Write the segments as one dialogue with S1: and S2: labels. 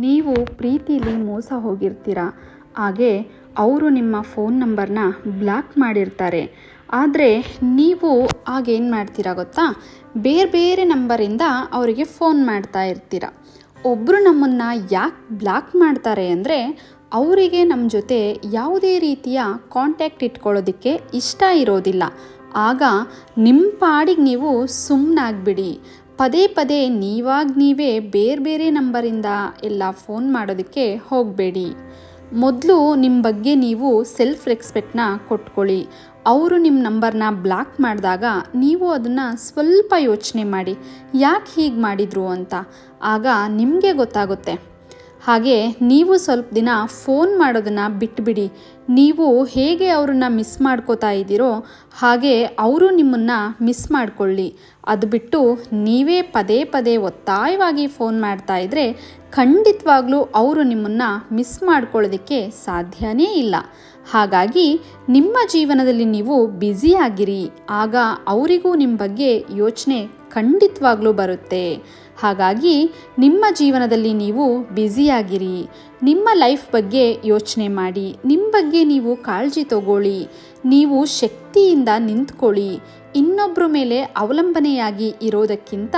S1: ನೀವು ಪ್ರೀತಿಲಿ ಮೋಸ ಹೋಗಿರ್ತೀರ. ಹಾಗೆ ಅವರು ನಿಮ್ಮ ಫೋನ್ ನಂಬರ್ನ ಬ್ಲಾಕ್ ಮಾಡಿರ್ತಾರೆ. ಆದರೆ ನೀವು ಆಗೇನು ಮಾಡ್ತೀರಾ ಗೊತ್ತಾ? ಬೇರೆ ಬೇರೆ ನಂಬರಿಂದ ಅವರಿಗೆ ಫೋನ್ ಮಾಡ್ತಾ ಇರ್ತೀರ. ಒಬ್ಬರು ನಮ್ಮನ್ನು ಯಾಕೆ ಬ್ಲಾಕ್ ಮಾಡ್ತಾರೆ ಅಂದರೆ ಅವರಿಗೆ ನಮ್ಮ ಜೊತೆ ಯಾವುದೇ ರೀತಿಯ ಕಾಂಟ್ಯಾಕ್ಟ್ ಇಟ್ಕೊಳ್ಳೋದಕ್ಕೆ ಇಷ್ಟ ಇರೋದಿಲ್ಲ. ಆಗ ನಿಮ್ಮ ಪಾಡಿಗೆ ನೀವು ಸುಮ್ಮನಾಗ್ಬಿಡಿ ಪದೇ ಪದೇ ನೀವಾಗ ನೀವೇ ಬೇರೆ ಬೇರೆ ನಂಬರಿಂದ ಎಲ್ಲ ಫೋನ್ ಮಾಡೋದಕ್ಕೆ ಹೋಗಬೇಡಿ. ಮೊದಲು ನಿಮ್ಮ ಬಗ್ಗೆ ನೀವು ಸೆಲ್ಫ್ ರೆಸ್ಪೆಕ್ಟ್ನ ಕೊಟ್ಕೊಳ್ಳಿ. ಅವರು ನಿಮ್ಮ ನಂಬರ್ನ ಬ್ಲಾಕ್ ಮಾಡಿದಾಗ ನೀವು ಅದನ್ನು ಸ್ವಲ್ಪ ಯೋಚನೆ ಮಾಡಿ. ಯಾಕೆ ಹೀಗೆ ಮಾಡಿದರು ಅಂತ? ಆಗ ನಿಮಗೆ ಗೊತ್ತಾಗುತ್ತೆ. ಹಾಗೆ ನೀವು ಸ್ವಲ್ಪ ದಿನ ಫೋನ್ ಮಾಡೋದನ್ನು ಬಿಟ್ಟುಬಿಡಿ ನೀವು ಹೇಗೆ ಅವ್ರನ್ನ ಮಿಸ್ ಮಾಡ್ಕೋತಾ ಇದ್ದೀರೋ ಹಾಗೆ ಅವರು ನಿಮ್ಮನ್ನು ಮಿಸ್ ಮಾಡಿಕೊಳ್ಳಿ. ಅದು ಬಿಟ್ಟು ನೀವೇ ಪದೇ ಪದೇ ಒತ್ತಾಯವಾಗಿ ಫೋನ್ ಮಾಡ್ತಾ ಇದ್ದರೆ ಖಂಡಿತವಾಗ್ಲೂ ಅವರು ನಿಮ್ಮನ್ನು ಮಿಸ್ ಮಾಡ್ಕೊಳ್ಳೋದಕ್ಕೆ ಸಾಧ್ಯವೇ ಇಲ್ಲ. ಹಾಗಾಗಿ ನಿಮ್ಮ ಜೀವನದಲ್ಲಿ ನೀವು ಬ್ಯುಸಿಯಾಗಿರಿ ಆಗ ಅವರಿಗೂ ನಿಮ್ಮ ಬಗ್ಗೆ ಯೋಚನೆ ಖಂಡಿತವಾಗ್ಲೂ ಬರುತ್ತೆ. ಹಾಗಾಗಿ ನಿಮ್ಮ ಜೀವನದಲ್ಲಿ ನೀವು ಬ್ಯುಸಿಯಾಗಿರಿ. ನಿಮ್ಮ ಲೈಫ್ ಬಗ್ಗೆ ಯೋಚನೆ ಮಾಡಿ. ನಿಮ್ಮ ಬಗ್ಗೆ ನೀವು ಕಾಳಜಿ ತಗೊಳ್ಳಿ. ನೀವು ಶಕ್ತಿಯಿಂದ ನಿಂತ್ಕೊಳ್ಳಿ. ಇನ್ನೊಬ್ಬರ ಮೇಲೆ ಅವಲಂಬನೆಯಾಗಿ ಇರೋದಕ್ಕಿಂತ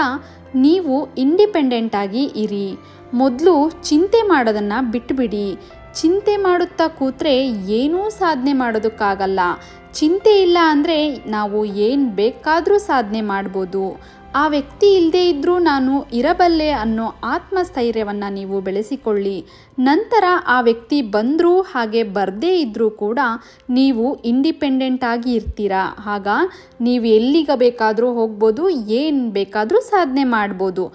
S1: ನೀವು ಇಂಡಿಪೆಂಡೆಂಟಾಗಿ ಇರಿ. ಮೊದಲು ಚಿಂತೆ ಮಾಡೋದನ್ನು ಬಿಟ್ಟುಬಿಡಿ ಚಿಂತೆ ಮಾಡುತ್ತಾ ಕೂತ್ರೆ ಏನೂ ಸಾಧನೆ ಮಾಡೋದಕ್ಕಾಗಲ್ಲ. ಚಿಂತೆ ಇಲ್ಲ ಅಂದರೆ ನಾವು ಏನು ಬೇಕಾದರೂ ಸಾಧನೆ ಮಾಡ್ಬೋದು. ಆ ವ್ಯಕ್ತಿ ಇಲ್ಲದೇ ಇದ್ದರೂ ನಾನು ಇರಬಲ್ಲೆ ಅನ್ನೋ ಆತ್ಮಸ್ಥೈರ್ಯವನ್ನು ನೀವು ಬೆಳೆಸಿಕೊಳ್ಳಿ. ನಂತರ ಆ ವ್ಯಕ್ತಿ ಬಂದರೂ ಹಾಗೆ ಬರದೇ ಇದ್ದರೂ ಕೂಡ ನೀವು ಇಂಡಿಪೆಂಡೆಂಟ್ ಆಗಿ ಇರ್ತೀರಾ. ಆಗ ನೀವು ಎಲ್ಲಿಗೆ ಬೇಕಾದರೂ ಹೋಗ್ಬೋದು, ಏನು ಬೇಕಾದರೂ ಸಾಧನೆ ಮಾಡ್ಬೋದು.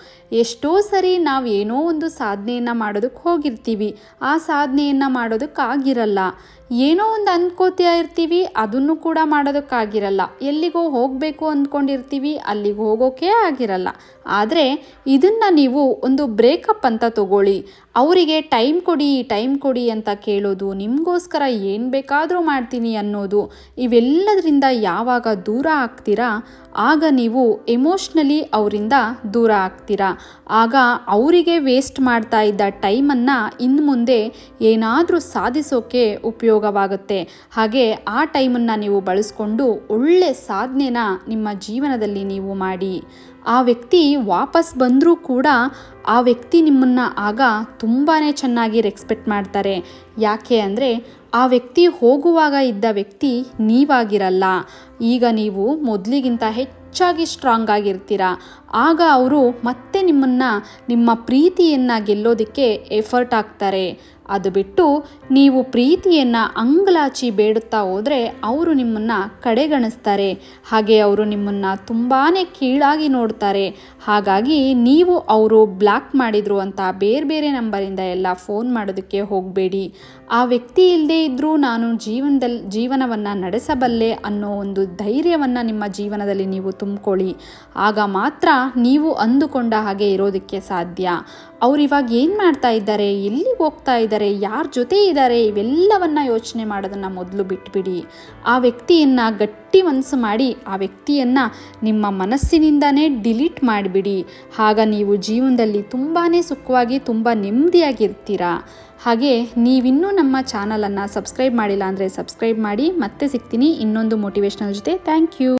S1: ಎಷ್ಟೋ ಸರಿ ನಾವು ಏನೋ ಒಂದು ಸಾಧನೆಯನ್ನು ಮಾಡೋದಕ್ಕೆ ಹೋಗಿರ್ತೀವಿ. ಆ ಸಾಧನೆಯನ್ನು ಮಾಡೋದಕ್ಕಾಗಿರಲ್ಲ ಏನೋ ಒಂದು ಅಂದ್ಕೋತಾ ಇರ್ತೀವಿ, ಅದನ್ನು ಕೂಡ ಮಾಡೋದಕ್ಕಾಗಿರಲ್ಲ ಎಲ್ಲಿಗೋ ಹೋಗಬೇಕು ಅಂದ್ಕೊಂಡಿರ್ತೀವಿ, ಅಲ್ಲಿಗೆ ಹೋಗೋಕೆ ಆಗಿರಲ್ಲ. ಆದರೆ ಇದನ್ನು ನೀವು ಒಂದು ಬ್ರೇಕಪ್ ಅಂತ ತಗೊಳ್ಳಿ. ಅವರಿಗೆ ಟೈಮ್ ಕೊಡಿ ಟೈಮ್ ಕೊಡಿ ಅಂತ ಕೇಳೋದು, ನಿಮಗೋಸ್ಕರ ಏನು ಬೇಕಾದರೂ ಮಾಡ್ತೀನಿ ಅನ್ನೋದು, ಇವೆಲ್ಲದರಿಂದ ಯಾವಾಗ ದೂರ ಆಗ್ತೀರಾ, ಆಗ ನೀವು ಎಮೋಷ್ನಲಿ ಅವರಿಂದ ದೂರ ಆಗ್ತೀರಾ. ಆಗ ಅವರಿಗೆ ವೇಸ್ಟ್ ಮಾಡ್ತಾ ಇದ್ದ ಟೈಮನ್ನು ಇನ್ನು ಮುಂದೆ ಏನಾದರೂ ಸಾಧಿಸೋಕೆ ಉಪಯೋಗವಾಗುತ್ತೆ. ಹಾಗೆ ಆ ಟೈಮನ್ನು ನೀವು ಬಳಸ್ಕೊಂಡು ಒಳ್ಳೆ ಸಾಧನೆನ ನಿಮ್ಮ ಜೀವನದಲ್ಲಿ ನೀವು ಮಾಡಿ. ಆ ವ್ಯಕ್ತಿ ವಾಪಸ್ ಬಂದರೂ ಕೂಡ ಆ ವ್ಯಕ್ತಿ ನಿಮ್ಮನ್ನು ಆಗ ತುಂಬಾ ಚೆನ್ನಾಗಿ ರೆಸ್ಪೆಕ್ಟ್ ಮಾಡ್ತಾರೆ. ಯಾಕೆ ಅಂದರೆ ಆ ವ್ಯಕ್ತಿ ಹೋಗುವಾಗ ಇದ್ದ ವ್ಯಕ್ತಿ ನೀವಾಗಿರಲ್ಲ. ಈಗ ನೀವು ಮೊದಲಿಗಿಂತ ಹೆಚ್ಚಾಗಿ ಸ್ಟ್ರಾಂಗ್ ಆಗಿರ್ತೀರ. ಆಗ ಅವರು ಮತ್ತೆ ನಿಮ್ಮನ್ನು, ನಿಮ್ಮ ಪ್ರೀತಿಯನ್ನು ಗೆಲ್ಲೋದಕ್ಕೆ ಎಫರ್ಟ್ ಆಗ್ತಾರೆ ಅದು ಬಿಟ್ಟು ನೀವು ಪ್ರೀತಿಯನ್ನು ಅಂಗಲಾಚಿ ಬೇಡುತ್ತಾ ಹೋದರೆ ಅವರು ನಿಮ್ಮನ್ನು ಕಡೆಗಣಿಸ್ತಾರೆ. ಹಾಗೆ ಅವರು ನಿಮ್ಮನ್ನು ತುಂಬಾ ಕೀಳಾಗಿ ನೋಡ್ತಾರೆ. ಹಾಗಾಗಿ ನೀವು ಅವರು ಬ್ಲಾಕ್ ಮಾಡಿದರು ಅಂತ ಬೇರೆ ಬೇರೆ ನಂಬರಿಂದ ಎಲ್ಲ ಫೋನ್ ಮಾಡೋದಕ್ಕೆ ಹೋಗಬೇಡಿ. ಆ ವ್ಯಕ್ತಿ ಇಲ್ಲದೇ ಇದ್ದರೂ ನಾನು ಜೀವನದಲ್ಲಿ ಜೀವನವನ್ನು ನಡೆಸಬಲ್ಲೆ ಅನ್ನೋ ಒಂದು ಧೈರ್ಯವನ್ನು ನಿಮ್ಮ ಜೀವನದಲ್ಲಿ ನೀವು ತುಂಬಿಕೊಳ್ಳಿ. ಆಗ ಮಾತ್ರ ನೀವು ಅಂದುಕೊಂಡ ಹಾಗೆ ಇರೋದಕ್ಕೆ ಸಾಧ್ಯ. ಅವ್ರು ಇವಾಗ ಏನು ಮಾಡ್ತಾ ಇದ್ದಾರೆ, ಎಲ್ಲಿಗೆ ಹೋಗ್ತಾ ಇದ್ದಾರೆ, ಯಾರ ಜೊತೆ ಇದ್ದಾರೆ, ಇವೆಲ್ಲವನ್ನ ಯೋಚನೆ ಮಾಡೋದನ್ನು ಮೊದಲು ಬಿಟ್ಬಿಡಿ. ಆ ವ್ಯಕ್ತಿಯನ್ನು ಗಟ್ಟಿ ಮನಸ್ಸು ಮಾಡಿ, ಆ ವ್ಯಕ್ತಿಯನ್ನು ನಿಮ್ಮ ಮನಸ್ಸಿನಿಂದನೇ ಡಿಲೀಟ್ ಮಾಡಿಬಿಡಿ. ಆಗ ನೀವು ಜೀವನದಲ್ಲಿ ತುಂಬಾ ಸುಖವಾಗಿ, ತುಂಬ ನೆಮ್ಮದಿಯಾಗಿರ್ತೀರಾ. ಹಾಗೆ ನೀವಿನ್ನೂ ನಮ್ಮ ಚಾನಲನ್ನು ಸಬ್ಸ್ಕ್ರೈಬ್ ಮಾಡಿಲ್ಲ ಅಂದರೆ ಸಬ್ಸ್ಕ್ರೈಬ್ ಮಾಡಿ, ಮತ್ತೆ ಸಿಗ್ತೀನಿ ಇನ್ನೊಂದು ಮೋಟಿವೇಶ್ನಲ್ ಜೊತೆ. Thank you